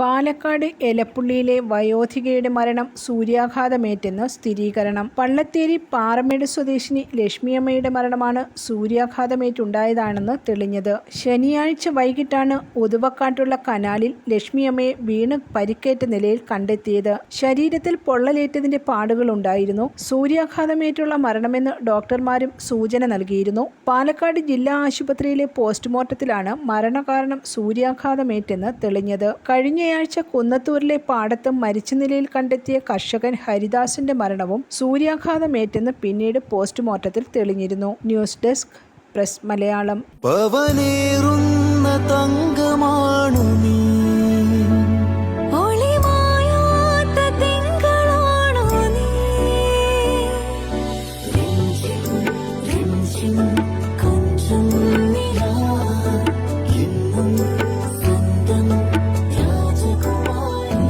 പാലക്കാട് എലപ്പുള്ളിയിലെ വയോധികയുടെ മരണം സൂര്യാഘാതമേറ്റെന്ന് സ്ഥിരീകരണം. പള്ളത്തേരി പാറമേട് സ്വദേശിനി ലക്ഷ്മിയമ്മയുടെ മരണമാണ് സൂര്യാഘാതമേറ്റുണ്ടായതാണെന്ന് തെളിഞ്ഞത്. ശനിയാഴ്ച വൈകിട്ടാണ് ഒതുവക്കാട്ടുള്ള കനാലിൽ ലക്ഷ്മിയമ്മയെ വീണ് പരിക്കേറ്റ നിലയിൽ കണ്ടെത്തിയത്. ശരീരത്തിൽ പൊള്ളലേറ്റതിന്റെ പാടുകളുണ്ടായിരുന്നു സൂര്യാഘാതമേറ്റുള്ള മരണമെന്ന് ഡോക്ടർമാരും സൂചന നൽകിയിരുന്നു. പാലക്കാട് ജില്ലാ ആശുപത്രിയിലെ പോസ്റ്റ്മോർട്ടത്തിലാണ് മരണകാരണം സൂര്യാഘാതമേറ്റെന്ന് തെളിഞ്ഞത്. കഴിഞ്ഞയാഴ്ച കുന്നത്തൂരിലെ പാടത്ത് മരിച്ച നിലയിൽ കണ്ടെത്തിയ കർഷകൻ ഹരിദാസിന്റെ മരണവും സൂര്യാഘാതമേറ്റെന്ന് പിന്നീട് പോസ്റ്റ്മോർട്ടത്തിൽ തെളിഞ്ഞിരുന്നു. News desk press Malayalam. രാജകുമാരി